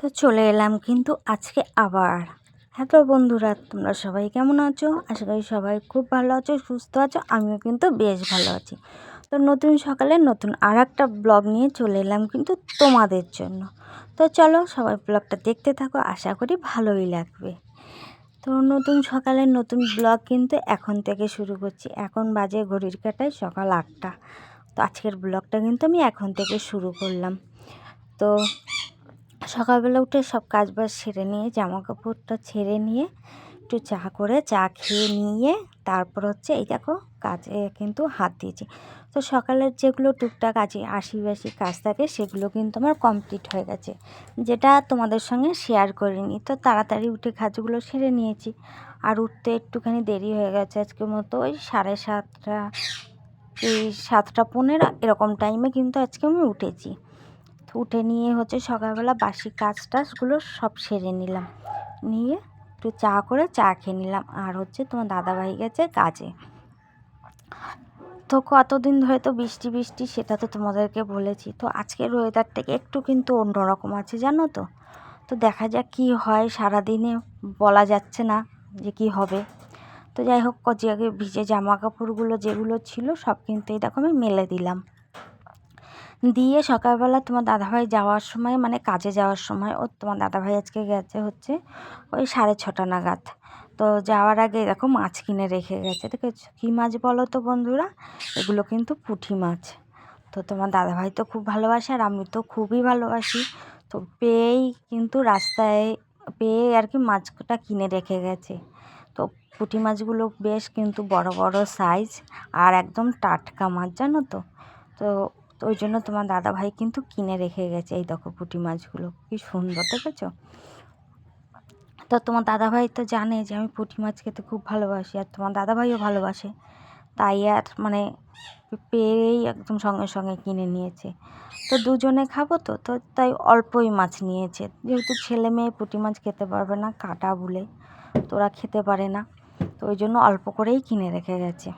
তো চলে এলাম কিন্তু আজকে আবার। হ্যালো বন্ধুরা, তোমরা সবাই কেমন আছো? আশা করি সবাই খুব ভালো আছো, সুস্থ আছো, আমিও কিন্তু বেশ ভালো আছি। তো নতুন সকালে নতুন আর একটা ব্লগ নিয়ে চলে এলাম কিন্তু তোমাদের জন্য। তো চলো সবাই ব্লগটা দেখতে থাকো, আশা করি ভালোই লাগবে। তো নতুন সকালে নতুন ব্লগ কিন্তু এখন থেকে শুরু করছি। এখন বাজে ঘড়ির কাটায় সকাল আটটা। তো আজকের ব্লগটা কিন্তু আমি এখন থেকে শুরু করলাম। তো সকালবেলা উঠে সব কাজ বাজ সেরে নিয়ে জামা কাপড়টা ছেড়ে নিয়ে একটু চা করে, চা খেয়ে নিয়ে তারপর হচ্ছে এই দেখো কাজে কিন্তু হাত দিয়েছি। তো সকালের যেগুলো টুকটাক আছে আশি বাসি কাজ থাকে, সেগুলো কিন্তু আমার কমপ্লিট হয়ে গেছে। যেটা তোমাদের সঙ্গে শেয়ার করিনি। তো তাড়াতাড়ি উঠে কাজগুলো সেরে নিয়েছি। আর উঠতে একটুখানি দেরি হয়ে গেছে আজকে মতো। ওই সাড়ে সাতটা, এই সাতটা পনেরো এরকম টাইমে কিন্তু আজকে আমি উঠেছি। উঠে নিয়ে হচ্ছে সকালবেলা বাসি কাজ টাজগুলো সব সেরে নিলাম। নিয়ে একটু চা করে চা খেয়ে নিলাম। আর হচ্ছে তোমার দাদাভাই গেছে কাজে। তো কতদিন ধরে তো বৃষ্টি বৃষ্টি, সেটা তো তোমাদেরকে বলেছি। তো আজকের ওয়েদারটাকে একটু কিন্তু অন্যরকম আছে, জানো তো? তো দেখা যাক কী হয়, সারাদিনে বলা যাচ্ছে না যে কী হবে। তো যাই হোক যে ভিজে জামা কাপড়গুলো যেগুলো ছিল সব কিন্তু এই দেখো আমি মেলে দিলাম। দিয়ে সকালবেলা তোমার দাদাভাই যাওয়ার সময় মানে কাজে যাওয়ার সময়, ও তোমার দাদাভাই আজকে গেছে হচ্ছে ওই সাড়ে ছটা নাগাদ। তো যাওয়ার আগে দেখো মাছ কিনে রেখে গেছে। দেখো কী মাছ বলো তো বন্ধুরা? এগুলো কিন্তু পুঁটি মাছ। তো তোমার দাদাভাই তো খুব ভালোবাসে আর আমি তো খুবই ভালোবাসি। তো পেয়েই কিন্তু রাস্তায় পেয়ে আর কি মাছটা কিনে রেখে গেছে। তো পুঁটি মাছগুলো বেশ কিন্তু বড় বড় সাইজ আর একদম টাটকা মাছ, জানো তো? তো তো ওই জন্য তোমার দাদা ভাই কিন্তু কিনে রেখে গেছে এই দেখো পুঁটি মাছগুলো। কি সুন্দর, দেখেছ? তো তোমার দাদাভাই তো জানে যে আমি পুঁটি মাছ খেতে খুব ভালোবাসি আর তোমার দাদাভাইও ভালোবাসে। তাই আর মানে পেয়েই একদম সঙ্গে সঙ্গে কিনে নিয়েছে। তো দুজনে খাব তো তো তাই অল্পই মাছ নিয়েছে। যেহেতু ছেলে মেয়ে পুঁটি মাছ খেতে পারবে না, কাটা বলে তোরা খেতে পারে না। তো ওই জন্য অল্প করেই কিনে রেখে গেছে।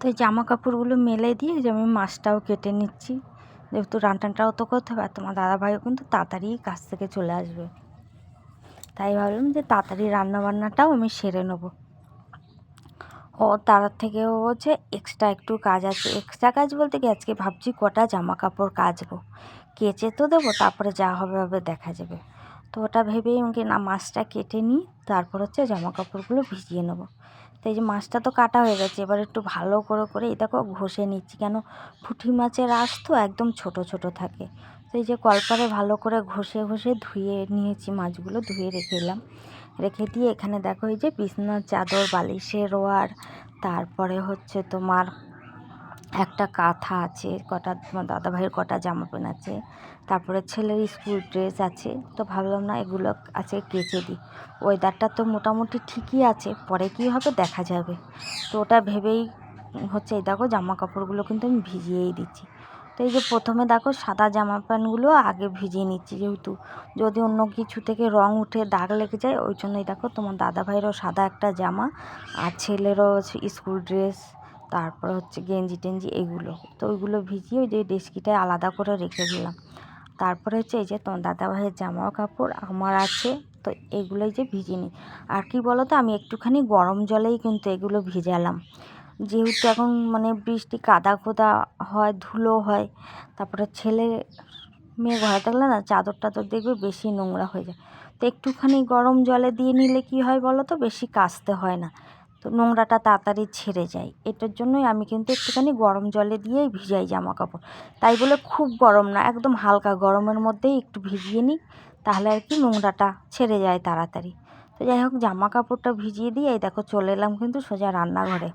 তো এই জামা কাপড়গুলো মেলে দিয়ে যে আমি মাছটাও কেটে নিচ্ছি। যেহেতু রান্নাটাও তো করতে হবে, আর তোমার দাদাভাইও কিন্তু তাড়াতাড়ি কাছ থেকে চলে আসবে। তাই ভাবলাম যে তাড়াতাড়ি রান্নাবান্নাটাও আমি সেরে নেব। ও তার থেকেও হচ্ছে এক্সট্রা একটু কাজ আছে। এক্সট্রা কাজ বলতে কি, আজকে ভাবছি কটা জামা কাপড় কাচবো। কেচে তো দেবো, তারপরে যা হবে হবে দেখা যাবে। তো ওটা ভেবেই আমাকে না, মাছটা কেটে নিই, তারপর হচ্ছে জামা কাপড়গুলো ভিজিয়ে নেব। তো এই যে মাছটা তো কাটা হয়ে গেছে, এবার একটু ভালো করে করে এই দেখো ঘষে নিচ্ছি। কেন? পুঁটি মাছের আঁশ তো একদম ছোট ছোট থাকে। তো এই যে কলপারে ভালো করে ঘষে ঘষে ধুয়ে নিয়েছি মাছগুলো, ধুয়ে রেখে এলাম। রেখে দিয়ে এখানে দেখো এই যে বিছনার চাদর, বালিশের ওয়ার, তারপরে হচ্ছে তোমার একটা কাঁথা আছে, কটা তোমার দাদাভাইয়ের কটা জামা প্যান্ট আছে, তারপরে ছেলের স্কুল ড্রেস আছে, তো ভাবলাম না এগুলো আছে কেচে দিই। ওয়েদারটা তো মোটামুটি ঠিকই আছে, পরে কী হবে দেখা যাবে। তো ওটা ভেবেই হচ্ছে, এই দেখো জামা কাপড়গুলো কিন্তু আমি ভিজিয়েই দিচ্ছি। তো এই যে প্রথমে দেখো সাদা জামা প্যান্টগুলো আগে ভিজিয়ে নিচ্ছি যেহেতু, যদি অন্য কিছু থেকে রং উঠে দাগ লেগে যায়, ওই জন্যই দেখো তোমার দাদা ভাইয়েরও সাদা একটা জামা আর ছেলেরও স্কুল ড্রেস তারপর হচ্ছে গেঞ্জি টেঞ্জি এগুলো। তো ওইগুলো ভিজিয়ে ওই যে ডেস্কিটায় আলাদা করে রেখে দিলাম। তারপরে হচ্ছে এই যে তোমার দাদা ভাইয়ের জামা কাপড় আমার আছে, তো এগুলোই যে ভিজিয়ে নিই আর কি বলো তো আমি একটুখানি গরম জলেই কিন্তু এগুলো ভিজালাম। যেহেতু এখন মানে বৃষ্টি কাদা কোদা হয়, ধুলো হয়, তারপরে ছেলে মেয়ে ঘরে থাকলে না চাদর টাদর দেখবে বেশি নোংরা হয়ে যায়। তো একটুখানি গরম জলে দিয়ে নিলে কি হয় বলো তো বেশি কাচতে হয় না। তো নোংরাটা তাড়াতাড়ি ছেড়ে যায়। এটার জন্যই আমি কিন্তু একটুখানি গরম জলে দিয়েই ভিজাই জামা কাপড় তাই বলে খুব গরম না, একদম হালকা গরমের মধ্যেই একটু ভিজিয়ে নিই, তাহলে আর কি নোংরাটা ছেড়ে যায় তাড়াতাড়ি। তো যাই হোক জামা কাপড়টা ভিজিয়ে দিয়ে এই দেখো চলে এলাম কিন্তু সোজা রান্নাঘরে।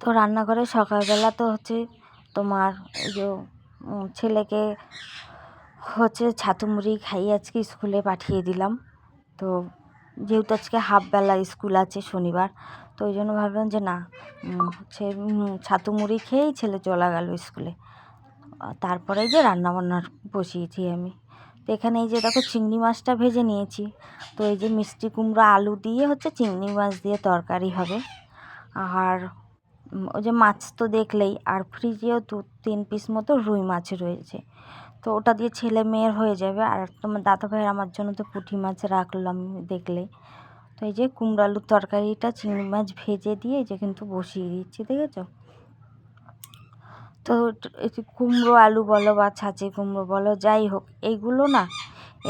তো রান্নাঘরে সকালবেলা তো হচ্ছে তোমার যে ছেলেকে হচ্ছে ছাতু মুড়ি খাইয়ে আজকে স্কুলে পাঠিয়ে দিলাম। তো যেহেতু আজকে হাফবেলা স্কুল আছে শনিবার, তো ওই জন্য ভাবলাম যে না হচ্ছে ছাতু মুড়ি খেয়েই ছেলে চলে গেল স্কুলে। তারপরে যে রান্না বান্নার বসিয়েছি আমি। তো এখানে এই যে দেখো চিংড়ি মাছটা ভেজে নিয়েছি। তো এই যে মিষ্টি কুমড়ো আলু দিয়ে হচ্ছে চিংড়ি মাছ দিয়ে তরকারি হবে। আর ওই যে মাছ তো দেখলেই, আর ফ্রিজেও দু, তিন পিস মতো রুই মাছ রয়েছে। তো ওটা দিয়ে ছেলে মেয়ের হয়ে যাবে, আর তোমার দাদা ভাইয়ের আমার জন্য তো পুঁটি মাছ রাখলাম দেখলে। তো এই যে কুমড়ো আলুর তরকারিটা, চিংড়ি মাছ ভেজে দিয়ে যে কিন্তু বসিয়ে দিচ্ছি, দেখেছ? তো কুমড়ো আলু বলো বা ছাঁচে কুমড়ো বলো, যাই হোক এইগুলো না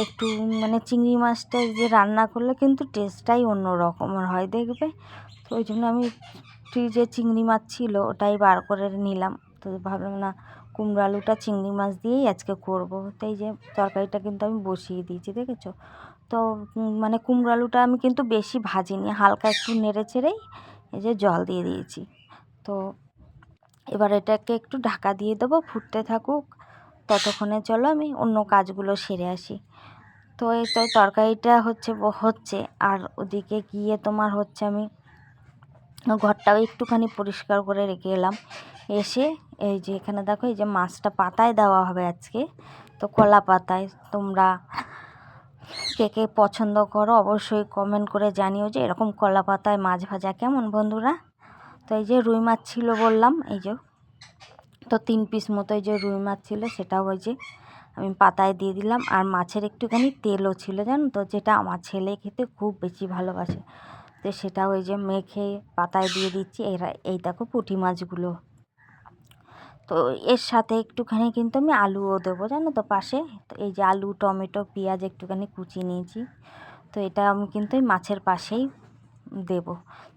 একটু মানে চিংড়ি মাছটা যে রান্না করলে কিন্তু টেস্টটাই অন্য রকমের হয়, দেখবে? তো ওই জন্য আমি ফ্রিজে চিংড়ি মাছ ছিল, ওটাই বার করে নিলাম। তো ভাবলাম, না, কুমড়ো আলুটা চিংড়ি মাছ দিয়েই আজকে করব। তো এই যে তরকারিটা কিন্তু আমি বসিয়ে দিয়েছি, দেখেছ? তো মানে কুমড়ো আলুটা আমি কিন্তু বেশি ভাজিনি, হালকা একটু নেড়ে চেড়েই এই যে জল দিয়ে দিয়েছি। তো এবার এটাকে একটু ঢাকা দিয়ে দেবো, ফুটতে থাকুক। ততক্ষণে চলো আমি অন্য কাজগুলো সেরে আসি। তো এই তো তরকারিটা হচ্ছে হচ্ছে। আর ওদিকে গিয়ে তোমার হচ্ছে আমি ঘরটাও একটুখানি পরিষ্কার করে রেখে এলাম। এসে এই যে এখানে দেখো, এই যে মাছটা পাতায় দেওয়া হবে আজকে। তো কলা পাতায় তোমরা কে কে পছন্দ করো অবশ্যই কমেন্ট করে জানিও যে এরকম কলা পাতায় মাছ ভাজা কেমন বন্ধুরা। তো এই যে রুই মাছ ছিল বললাম, এই যে। তো তিন পিস মতো এই যে রুই মাছ ছিল, সেটাও ওই যে আমি পাতায় দিয়ে দিলাম। আর মাছের একটুখানি তেলও ছিল জানো তো, যেটা আমার ছেলে খেতে খুব বেশি ভালোবাসে। তো সেটা ওই যে মেখে পাতায় দিয়ে দিচ্ছি। এরা, এই দেখো পুঁটি মাছগুলো। তো এর সাথে একটুখানি কিন্তু আমি আলুও দেবো, জানো তো পাশে। তো এই যে আলু, টমেটো, পেঁয়াজ একটুখানি কুচিয়ে নিয়েছি। তো এটা আমি কিন্তু এই মাছের পাশেই দেব।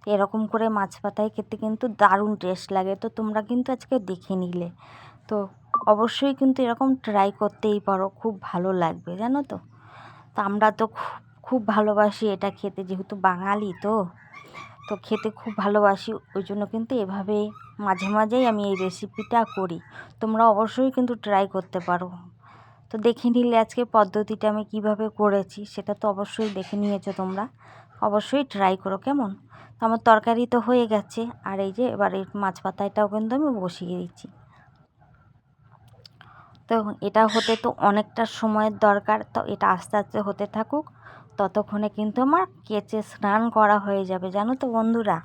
এরকম করে মাছ পাতায় খেতে কিন্তু দারুণ টেস্ট লাগে। তো তোমরা কিন্তু আজকে দেখে নিলে। তো অবশ্যই কিন্তু এরকম ট্রাই করতেই পারো, খুব ভালো লাগবে, জানো তো। তো আমরা তো খুব ভালোবাসি এটা খেতে, যেহেতু বাঙালি তো। তো খেতে খুব ভালোবাসি, ওই জন্য কিন্তু এভাবে মাঝে মাঝেই আমি এই রেসিপিটা করি। তোমরা অবশ্যই কিন্তু ট্রাই করতে পারো। তো দেখে নিলে আজকে পদ্ধতিটা আমি কীভাবে করেছি, সেটা তো অবশ্যই দেখে নিয়েছো তোমরা। অবশ্যই ট্রাই করো, কেমন? আমার তরকারি তো হয়ে গেছে, আর এই যে এবার এই মাছ পাতাটাও কিন্তু আমি বসিয়ে দিচ্ছি। তো এটা হতে তো অনেকটা সময়ের দরকার, তো এটা আস্তে আস্তে হতে থাকুক। ততক্ষণে কিন্তু আমার কেচে স্নান করা হয়ে যাবে, জানো তো বন্ধুরা?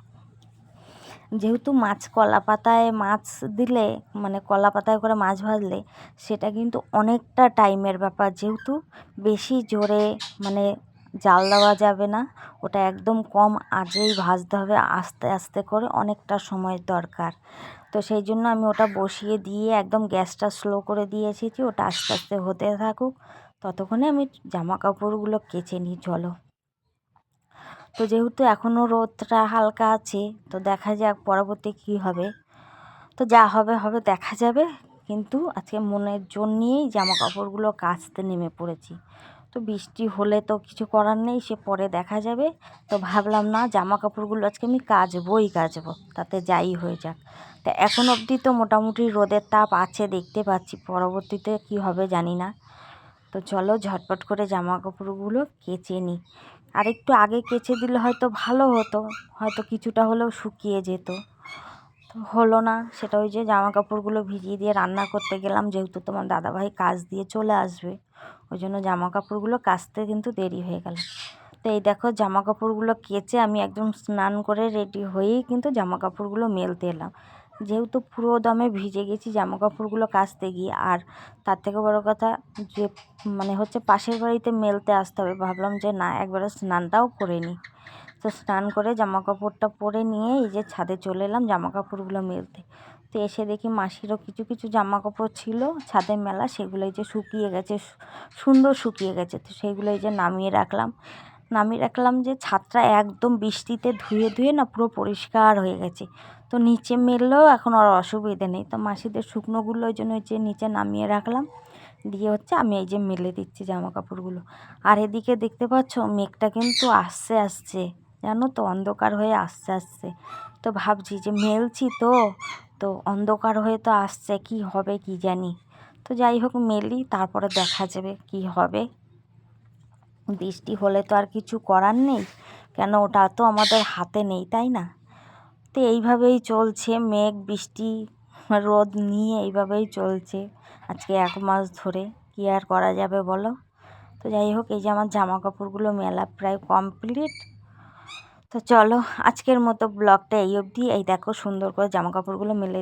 যেহেতু মাছ কলা পাতায় মাছ দিলে মানে কলা পাতায় করে মাছ ভাজলে, সেটা কিন্তু অনেকটা টাইমের ব্যাপার। যেহেতু বেশি জোরে মানে জাল দেওয়া যাবে না, ওটা একদম কম আজেই ভাজতে হবে, আস্তে আস্তে করে অনেকটা সময়ের দরকার। তো সেই জন্য আমি ওটা বসিয়ে দিয়ে একদম গ্যাসটা স্লো করে দিয়ে এসেছি ওটা আস্তে আস্তে হতে থাকুক। ততক্ষণে আমি জামা কাপড়গুলো কেচে নিই, চলো। তো যেহেতু এখনও রোদটা হালকা আছে, তো দেখা যাক পরবর্তী কী হবে। তো যা হবে হবে, দেখা যাবে। কিন্তু আজকে মনের জোর নিয়েই জামা কাপড়গুলো কাচতে নেমে পড়েছি। তো বৃষ্টি হলে তো কিছু করার নেই, সে পরে দেখা যাবে। তো ভাবলাম, না জামা কাপড়গুলো আজকে আমি কাচবই কাচবো। তাতে যাই হয়ে যাক। তা এখন অবধি তো মোটামুটি রোদের তাপ আছে, দেখতে পাচ্ছি। পরবর্তীতে কি হবে জানি না। তো চলো ঝটপট করে জামা কাপড়গুলো কেচে নিই। আর একটু আগে কেচে দিলে হয়তো ভালো হতো, হয়তো কিছুটা হলেও শুকিয়ে যেত। তো হলো না, সেটা ওই যে জামা কাপড়গুলো ভিজিয়ে দিয়ে রান্না করতে গেলাম, যেহেতু তোমার দাদাভাই কাজ দিয়ে চলে আসবে, ওই জন্য জামা কাপড়গুলো কাচতে কিন্তু দেরি হয়ে গেল। তো এই দেখো জামা কাপড়গুলো কেচে আমি একদম স্নান করে রেডি হয়েই কিন্তু জামা কাপড়গুলো মেলতে এলাম। যেহেতু পুরো দমে ভিজে গেছি জামা কাপড়গুলো কাচতে গিয়ে, আর তার থেকে বড় কথা যে মানে হচ্ছে পাশের বাড়িতে মেলতে আসতে হবে। ভাবলাম যে না, একবারে স্নানটাও করে নিই। তো স্নান করে জামা কাপড়টা পরে নিয়ে এই যে ছাদে চলে এলাম জামা কাপড়গুলো মেলতে। তো এসে দেখি মাসিরও কিছু কিছু জামা কাপড় ছিল। ছাদে মেলা সেগুলো এই যে শুকিয়ে গেছে সুন্দর শুকিয়ে গেছে। তো সেইগুলো এই যে নামিয়ে রাখলাম। নামিয়ে রাখলাম যে ছাদটা একদম বৃষ্টিতে ধুয়ে ধুয়ে না পুরো পরিষ্কার হয়ে গেছে। তো নিচে মেললেও এখন আর অসুবিধে নেই। তো মাসিদের শুকনোগুলো ওই জন্য যে নিচে নামিয়ে রাখলাম। দিয়ে হচ্ছে আমি এই যে মেলে দিচ্ছি জামা কাপড়গুলো আর এদিকে দেখতে পাচ্ছ, মেঘটা কিন্তু আসছে আসছে, জানো তো? অন্ধকার হয়ে আসছে আসছে। তো ভাবছি যে মেলছি তো তো অন্ধকার হয়ে তো আসছে, কি হবে কি জানি। তো যাই হোক, মেলি, তারপরে দেখা যাবে কি হবে। বৃষ্টি হলে তো আর কিছু করার নেই। কেন ওটা তো আমাদের হাতে নেই, তাই না? তো এইভাবেই চলছে। মেঘ, বৃষ্টি, রোদ নিয়ে এইভাবেই চলছে আজকে এক মাস ধরে। কী আর করা যাবে বলো? তো যাই হোক, এই যে আমার জামা কাপড়গুলো মেলা প্রায় কমপ্লিট তো চলো, আজকের মতো ব্লগটা এই অবধি। এই দেখো সুন্দর করে জামা কাপড়গুলো মেলে